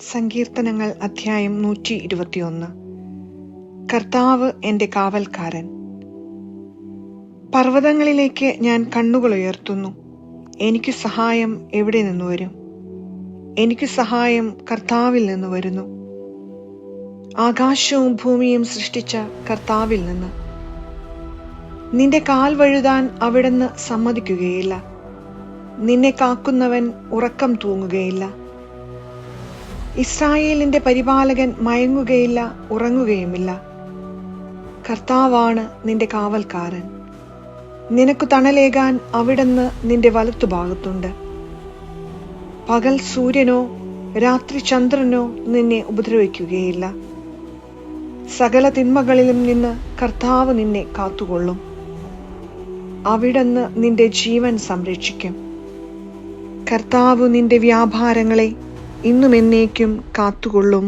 സങ്കീർത്തനങ്ങൾ അധ്യായം നൂറ്റി ഇരുപത്തിയൊന്ന്. കർത്താവ് എന്റെ കാവൽക്കാരൻ. പർവതങ്ങളിലേക്ക് ഞാൻ കണ്ണുകൾ ഉയർത്തുന്നു. എനിക്ക് സഹായം എവിടെ നിന്ന് വരും? എനിക്ക് സഹായം കർത്താവിൽ നിന്ന് വരുന്നു. ആകാശവും ഭൂമിയും സൃഷ്ടിച്ച കർത്താവിൽ നിന്ന്. നിന്റെ കാൽ വഴുതാൻ അവിടുന്ന് സമ്മതിക്കുകയില്ല. നിന്നെ കാക്കുന്നവൻ ഉറക്കം തൂങ്ങുകയില്ല. ഇസ്രായേലിന്റെ പരിപാലകൻ മയങ്ങുകയില്ല ഉറങ്ങുകയുമില്ല. കർത്താവാണ് നിന്റെ കാവൽക്കാരൻ. നിനക്ക് തണലേകാൻ അവിടുന്ന് നിന്റെ വലത്തുഭാഗത്തുണ്ട്. പകൽ സൂര്യനോ രാത്രി ചന്ദ്രനോ നിന്നെ ഉപദ്രവിക്കുകയില്ല. സകല തിന്മകളിലും നിന്ന് കർത്താവ് നിന്നെ കാത്തുകൊള്ളും. അവിടുന്ന് നിന്റെ ജീവൻ സംരക്ഷിക്കും. കർത്താവ് നിന്റെ വ്യാപാരങ്ങളെ ഇന്നും എന്നേക്കും കാത്തുകൊള്ളും.